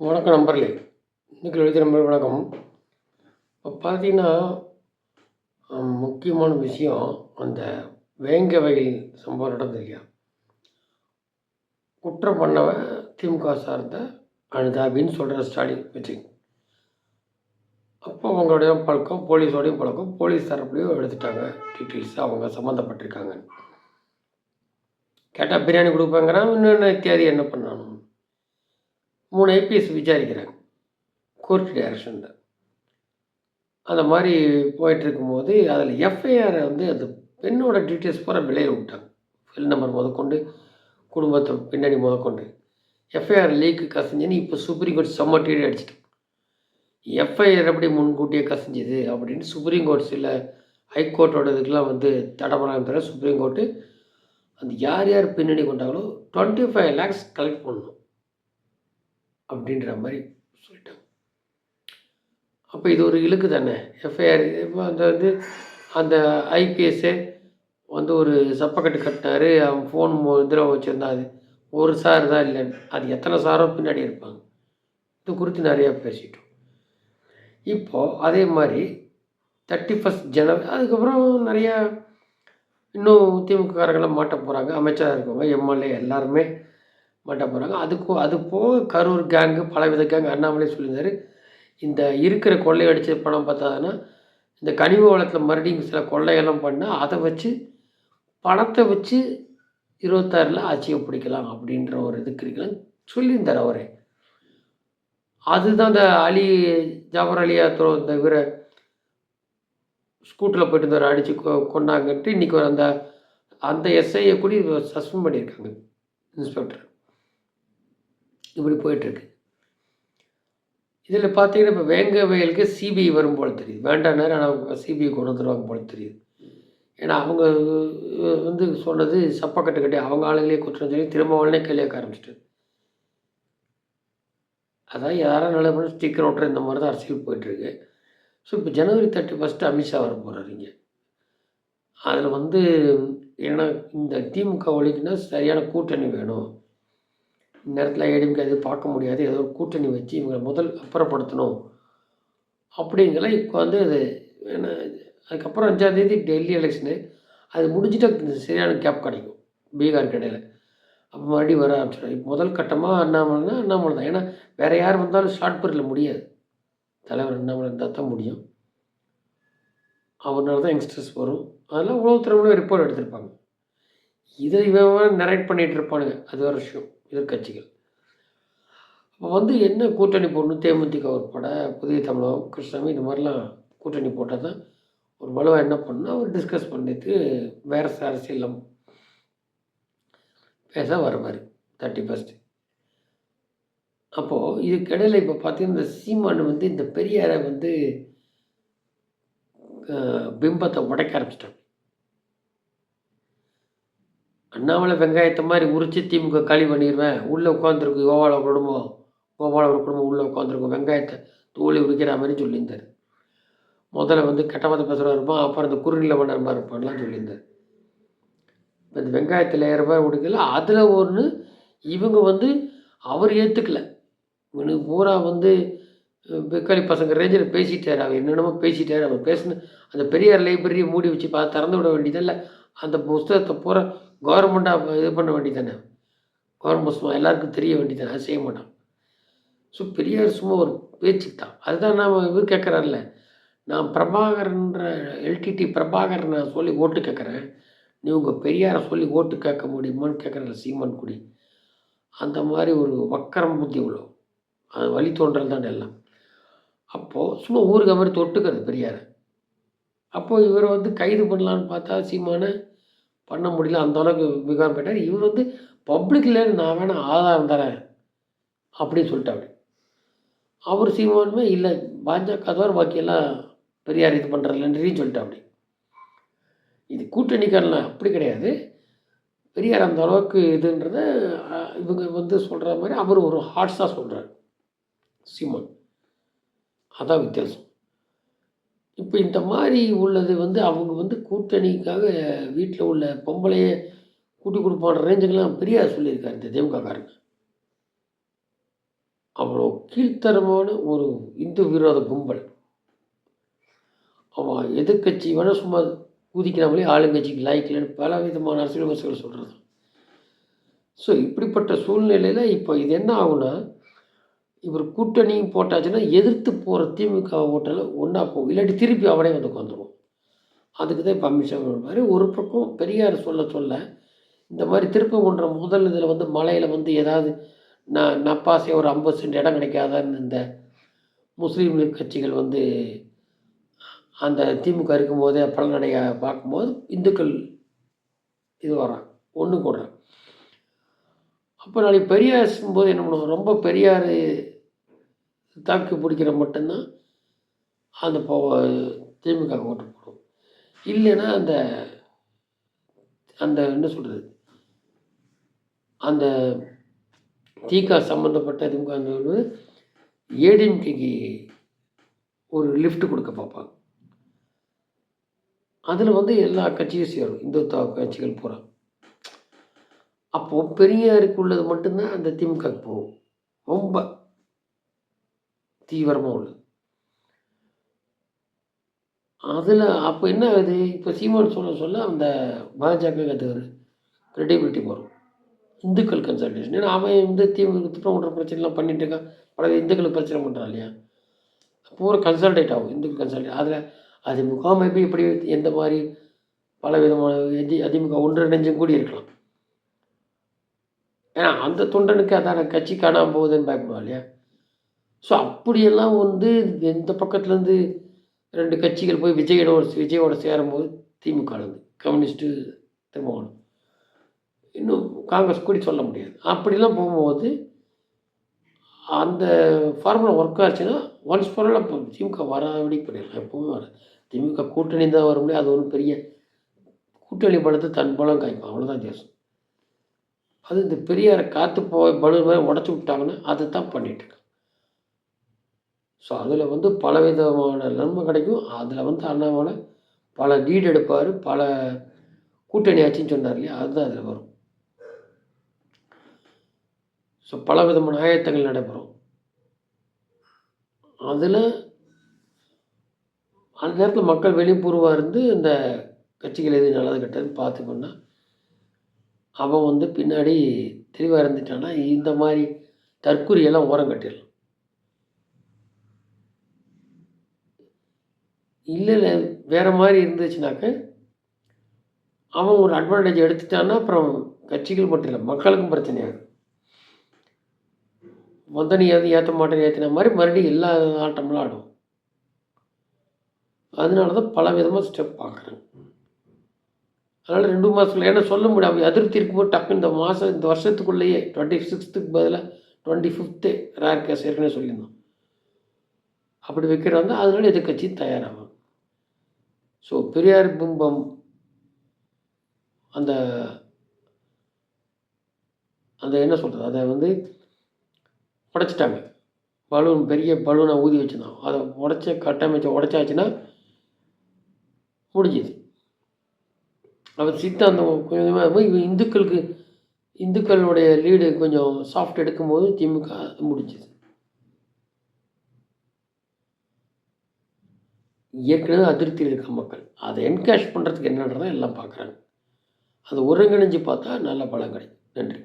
வணக்கம் நம்பர்லே இன்றைக்கி எழுதிய நம்பர் வணக்கம். இப்போ பார்த்தீங்கன்னா முக்கியமான விஷயம் அந்த வேங்க வயல் சம்பவம் நடந்தது இல்லையா? குற்றம் பண்ணவன் திமுக சார்ந்த அனுதாபின்னு சொல்கிற ஸ்டாலின் வச்சு அப்போ அவங்களுடைய பழக்கம் போலீஸோடையும் பழக்கம் போலீஸ் தரப்புலையும் எடுத்துட்டாங்க. டீட்டெயில்ஸ் அவங்க சம்மந்தப்பட்டிருக்காங்க கேட்டால் பிரியாணி கொடுப்பாங்கிறான் இன்னொன்று இத்தியாதி என்ன பண்ணணும்? மூணு ஐபிஎஸ் விசாரிக்கிறாங்க. கோர்ட் டைரக்ஷனில் அந்த மாதிரி போயிட்டுருக்கும்போது அதில் எஃப்ஐஆரை வந்து அந்த பெண்ணோட டீட்டெயில்ஸ் பூரா விளைய விட்டாங்க. ஃபில் நம்பர் முதற்கொண்டு குடும்பத்தை பின்னணி முதற்கொண்டு. எஃப்ஐஆர் லீக்கு கசிஞ்சுன்னு இப்போ சுப்ரீம் கோர்ட் செம்ம டீடு அடிச்சிட்டோம் எஃப்ஐஆர் எப்படி முன்கூட்டியே கசிஞ்சுது அப்படின்னு சுப்ரீம் கோர்ட் சில ஹைகோர்ட்டோட இதுக்கெலாம் வந்து தடப்படாமல் தவிர சுப்ரீம் கோர்ட்டு அந்த யார் யார் பின்னணி கொண்டாங்களோ டுவெண்ட்டி ஃபைவ் லேக்ஸ் கலெக்ட் பண்ணணும். அப்படின்ற மாதிரி சொல்லிட்டாங்க. அப்போ இது ஒரு இழுக்கு தானே? எஃப்ஐஆர் இப்போ அந்த வந்து அந்த ஐபிஎஸ்ஸே வந்து ஒரு சப்பக்கட்டு கட்டினாரு. அவன் ஃபோன் இதில் வச்சுருந்தா அது. ஒரு சார் தான் இல்லைன்னு. அது எத்தனை சாரோ பின்னாடி இருப்பாங்க. இது குறித்து நிறையா பேசிட்டோம். இப்போது அதே மாதிரி தேர்ட்டி ஃபஸ்ட் ஜனவரி அதுக்கப்புறம் நிறையா இன்னும் திமுககாரங்களாம் மாட்ட போகிறாங்க அமைச்சராக இருக்கவங்க எம்எல்ஏ எல்லாருமே மாட்ட போகிறாங்க அதுக்கு அது போக கரூர் கேங்கு பலவித கேங்கு அண்ணாமலை சொல்லியிருந்தார். இந்த இருக்கிற கொள்ளையடிச்ச பணம் பார்த்தாதுன்னா இந்த கனிம வளத்தில் மறுபடியும் சில கொள்ளையெல்லாம் பண்ணால் அதை வச்சு பணத்தை வச்சு இருபத்தாறில் ஆட்சியை பிடிக்கலாம் அப்படின்ற ஒரு இதுக்கு இருக்கலாம். சொல்லியிருந்தார் அவரே. அதுதான் இந்த அலி ஜாபர் அலியா த்ரோ இந்த இவரை ஸ்கூட்டரில் போயிட்டு இருந்தார் அடித்து கொ கொண்டாங்கன்ட்டு இன்றைக்கி ஒரு அந்த அந்த எஸ்ஐயை கூட சஸ்பெண்ட் பண்ணியிருக்காங்க இன்ஸ்பெக்டர் இப்படி போயிட்டுருக்கு. இதில் பார்த்தீங்கன்னா இப்போ வேங்க வயலுக்கு சிபிஐ வரும் போல் தெரியுது. வேண்டாம் ஆனால் சிபிஐ கொண்டு வந்துடுவாங்க போல் தெரியுது. ஏன்னா அவங்க வந்து சொன்னது சப்பக்கட்டு கட்டி அவங்க ஆளுங்களே குற்றம் சொல்லி திரும்ப உடனே கேள்வியாக்க ஆரம்பிச்சிட்டு. அதான் யாரும் நல்ல பண்ண ஸ்டிக்கர் ஓட்டுற இந்த மாதிரி தான் அரசியல் போயிட்டுருக்கு. ஸோ இப்போ ஜனவரி தேர்ட்டி ஃபஸ்ட்டு அமித்ஷா வர போகிறாரு இங்கே. அதில் வந்து ஏன்னா இந்த திமுக ஒழிக்குன்னா சரியான கூட்டணி வேணும். நேரத்தில் ஏடிஎம்கே எதுவும் பார்க்க முடியாது. ஏதோ ஒரு கூட்டணி வச்சு இவங்களை முதல் அப்புறப்படுத்தணும் அப்படிங்கிற இப்போ வந்து அது என்ன அதுக்கப்புறம் அஞ்சாந்தேதி டெல்லி எலெக்ஷனு அது முடிஞ்சிட்டா சரியான கேப் கிடைக்கும் பீகார் கடையில் அப்போ மறுபடியும் வர ஆரம்பிச்சிடும். இப்போ முதல் கட்டமாக அண்ணாமலைனா அண்ணாமலை தான். ஏன்னா வேறு யார் வந்தாலும் ஷார்ட் பீரியடில் முடியாது. தலைவர் அண்ணாமலை இருந்தால் தான் முடியும். அவனால தான் யங்ஸ்டர்ஸ் வரும். அதெல்லாம் உளவுத்துறையில ரிப்போர்ட் எடுத்திருப்பாங்க. இதை இவன் நரேட் பண்ணிகிட்டு இருப்பானுங்க. அது ஒரு விஷயம். எதிர்கட்சிகள் அப்போ வந்து என்ன கூட்டணி போடணும்? தேமுதிக உட்பட புதிய தமிழகம் கிருஷ்ணாமி இது மாதிரிலாம் கூட்டணி போட்டால் தான் ஒரு வலுவாக என்ன பண்ணணும் அவர் டிஸ்கஸ் பண்ணிட்டு வேறு அரசியல் பேச மாதிரி தேர்ட்டி ஃபஸ்ட்டு அப்போது இதுக்கிடையில் இப்போ பார்த்தீங்கன்னா இந்த சீமான் வந்து இந்த பெரியாரை வந்து பிம்பத்தை உடைக்க ஆரம்பிச்சிட்டாங்க அண்ணாமலை வெங்காயத்தை மாதிரி உரிச்சு திமுக களி பண்ணிடுவேன் உள்ளே உட்காந்துருக்கு கோபால குடும்பம். கோபால ஒரு குடும்பம் உள்ளே உட்காந்துருக்கும் வெங்காயத்தை தோழி உரிக்கிற மாதிரி சொல்லியிருந்தார். முதல்ல வந்து கெட்டவாத பேசுகிறவா இருப்பான் அப்புறம் இந்த குறுநில மன்னர்மா இருப்பான்லாம் சொல்லியிருந்தார். இப்போ இந்த வெங்காயத்தில் ஏறப்பா உடுக்கல. அதில் ஒன்று இவங்க வந்து அவர் ஏற்றுக்கல இவனுக்கு பூரா வந்து அஹ், பெக்காளி பசங்க ரேஞ்சில் பேசிட்டார். அவர் என்னென்னமோ பேசிட்டார். அவர் பேசின அந்த பெரியார் லைப்ரரியை மூடி வச்சு பா திறந்து விட வேண்டியதில்லை. அந்த புஸ்தகத்தை பூரா கவர்மெண்ட்டாக இது பண்ண வேண்டியதானே கவர்மெண்ட் சும்மா எல்லாருக்கும் தெரிய வேண்டியதானே அது செய்ய மாட்டான். ஸோ பெரியார் சும்மா ஒரு பேச்சு தான் அதுதான் நான் இவர் கேட்குறாருல நான் பிரபாகரன்ற எல்டிடி பிரபாகர் நான் சொல்லி ஓட்டு கேட்குறேன் நீ உங்கள் பெரியாரை சொல்லி ஓட்டு கேட்க முடியுமான்னு கேட்குறல சீமான் குடி அந்த மாதிரி ஒரு வக்கரம் புத்தி உள்ளோம் அது வழி தோன்றல் தான் எல்லாம். அப்போது சும்மா ஊருக்கு மாதிரி தொட்டுக்கிறது பெரியாரை. அப்போது இவரை வந்து கைது பண்ணலான்னு பார்த்தா சீமானை பண்ண முடியல அந்த அளவுக்கு விகாரம் போயிட்டார். இவர் வந்து பப்ளிக்கில் நான் வேணால் ஆதாரம் தரேன் அப்படின்னு சொல்லிட்டாப்படி அவர் சீமானுமே இல்லை பாஜக தவிர பாக்கியெல்லாம் பெரியார் இது பண்ணுறதில்லன்றதையும் சொல்லிட்டாப்படி இது கூட்டணிக்காரலாம் அப்படி கிடையாது. பெரியார் அந்த அளவுக்கு இதுன்றத இவங்க வந்து சொல்கிற மாதிரி அவர் ஒரு ஹாட்ஸாக சொல்கிறார் சீமான். அதான் வித்தியாசம். இப்போ இந்த மாதிரி உள்ளது வந்து அவங்க வந்து கூட்டணிக்காக வீட்டில் உள்ள பொம்பளைய கூட்டி கொடுப்பான ரேஞ்சுக்கெல்லாம் பெரியார் சொல்லியிருக்காரு இந்த திமுககாரங்க அவ்வளோ கீழ்த்தரமான ஒரு இந்து விரோத கும்பல். அவன் எதிர்க்கட்சி வேணால் சும்மா குதிக்கிறாமலே ஆளுங்கட்சிக்கு லாய்க்கலன்னு பல விதமான அரசியல் விமர்சகர்கள் சொல்கிறது ஸோ இப்படிப்பட்ட சூழ்நிலையில் இப்போ இது என்ன ஆகுன்னா இவர் கூட்டணியும் போட்டாச்சுன்னா எதிர்த்து போகிற திமுக ஓட்டில் ஒன்றா போகும். இல்லாட்டி திருப்பி அவனே வந்து உட்காந்துருவோம் அதுக்கு தான் இப்போ அமித்ஷா மாதிரி ஒரு பக்கம் பெரியார் சொல்ல சொல்ல இந்த மாதிரி திருப்பங்குன்றம் முதல் இதில் வந்து மலையில் வந்து ஏதாவது நான் நப்பாசையாக ஒரு ஐம்பது சென்ட் இடம் கிடைக்காதான்னு இந்த முஸ்லீம் லீக் கட்சிகள் வந்து அந்த திமுக இருக்கும்போதே பலனடைய பார்க்கும்போது இந்துக்கள் இது வரான் ஒன்று கூடுறான் அப்போ நாளைக்கு பெரியார் போது என்ன பண்ணுவோம் ரொம்ப பெரியார் தாக்கு பிடிக்கிற மட்டும்தான் அந்த போ திமுக ஓட்டு போடும். இல்லைன்னா அந்த அந்த என்ன சொல்கிறது அந்த தீகா சம்மந்தப்பட்ட திமுக ஏடிஎம்கேக்கு ஒரு லிஃப்ட் கொடுக்க பார்ப்பாங்க. அதில் வந்து எல்லா கட்சியும் சேரும். இந்துத்துவ கட்சிகள் பூரா. அப்போது பெரியாருக்கு உள்ளது மட்டும்தான் அந்த திமுக போகும். ரொம்ப தீவிரமாக உள்ளது. அதில் அப்போ என்ன ஆகுது? இப்போ சீமான் சொல்ல சொல்ல அந்த பாஜக கற்றுக்கிற கிரெடிபிலிட்டி வரும் இந்துக்கள் கன்சல்டேஷன் ஏன்னா அவன் வந்து தீவிர பண்ணுற பிரச்சனைலாம் பண்ணிட்டு இருக்கான். பல இந்துக்களுக்கு பிரச்சனை பண்ணுறான் இல்லையா? பூரா கன்சல்டேட் ஆகும். இந்துக்கள் கன்சல்டேட் அதில் அதிமுக அமைப்பு இப்படி எந்த மாதிரி பல விதமான எதி அதிமுக ஒன்றிணைஞ்சும் கூடி இருக்கலாம். ஏன்னா அந்த தொண்டனுக்கு அதான கட்சி காணாமல் போகுதுன்னு பயப்படுவா இல்லையா? ஸோ அப்படியெல்லாம் வந்து எந்த பக்கத்துலேருந்து ரெண்டு கட்சிகள் போய் விஜயோட விஜயோட சேரும்போது திமுகலேருந்து கம்யூனிஸ்ட்டு திரும்பணும் இன்னும் காங்கிரஸ் கூட சொல்ல முடியாது. அப்படிலாம் போகும்போது அந்த ஃபார்முலா ஒர்க் ஆச்சுன்னா ஒன்ஸ் ஃபார் இப்போ திமுக வராதபடி பண்ணிடலாம். எப்போவுமே வராது. திமுக கூட்டணி தான் வர முடியும் அது ஒன்றும் பெரிய கூட்டணி பலத்தை தன் பலம் காய்க்கும். அவ்வளோதான் தேசம் அது இந்த பெரியாரை காற்று போய் பலு மாதிரி உடச்சி விட்டாங்கன்னா அதை தான் பண்ணிகிட்ருக்காங்க ஸோ அதில் வந்து பல விதமான நன்மை கிடைக்கும். அதில் வந்து அண்ணாமலை பல லீட் எடுப்பார். பல கூட்டணி ஆச்சுன்னு சொன்னார் இல்லையா? அதுதான் அதில் வரும். ஸோ பல விதமான ஆயத்தங்கள் நடைபெறும். அதில் அந்த நேரத்தில் மக்கள் வெளிப்பூர்வாக இருந்து இந்த கட்சிகள் எது நல்லது கெட்டதுன்னு பார்த்து பண்ணால் அவன் வந்து பின்னாடி தெளிவாக இருந்துட்டான்னா இந்த மாதிரி தற்கொலையெல்லாம் ஓரம் கட்டிடலாம். இல்லை இல்லை. வேறு மாதிரி இருந்துச்சுனாக்க அவன் ஒரு அட்வான்டேஜ் எடுத்துட்டான்னா அப்புறம் கட்சிகள் மட்டும் இல்லை மக்களுக்கும் பிரச்சனையாகும் மொத்த நீ எதுவும் ஏற்ற மாட்டேன் ஏற்றின மாதிரி மறுபடியும் எல்லா ஆட்டம்லாம் ஆடும். அதனால தான் பல விதமாக ஸ்டெப் பார்க்குறேன். அதனால் ரெண்டு மாதத்தில் ஏன்னா சொல்ல முடியாது அதிருப்தி இருக்கும்போது டக்கு இந்த மாதம் இந்த வருஷத்துக்குள்ளேயே டுவெண்ட்டி சிக்ஸ்த்துக்கு பதிலாக டுவெண்ட்டி ஃபிஃப்த்து ரேர் கேஸ் ஏற்கனவே சொல்லியிருந்தோம் அப்படி வைக்கிறவங்க அதனால எதிர்கட்சி தயாராகும் ஸோ பெரியார் பிம்பம் அந்த அந்த என்ன சொல்கிறது அதை வந்து உடைச்சிட்டாங்க. பலூன் பெரிய பலூனை ஊதி வச்சுருந்தோம் அதை உடச்ச கட்டமைச்சு உடச்சாச்சுன்னா முடிஞ்சுது. அவர் சித்தாந்தம் கொஞ்சமாக இந்துக்களுக்கு இந்துக்களுடைய லீடு கொஞ்சம் சாஃப்ட் எடுக்கும்போது திமுக முடிஞ்சுது. ஏற்கனவே அதிருப்தியில் இருக்க மக்கள். அதை என்கேஷ் பண்ணுறதுக்கு என்னன்றதை எல்லாம் பார்க்குறாங்க. அதை ஒருங்கிணைஞ்சு பார்த்தா நல்ல பலன் கிடைக்கும். நன்றி.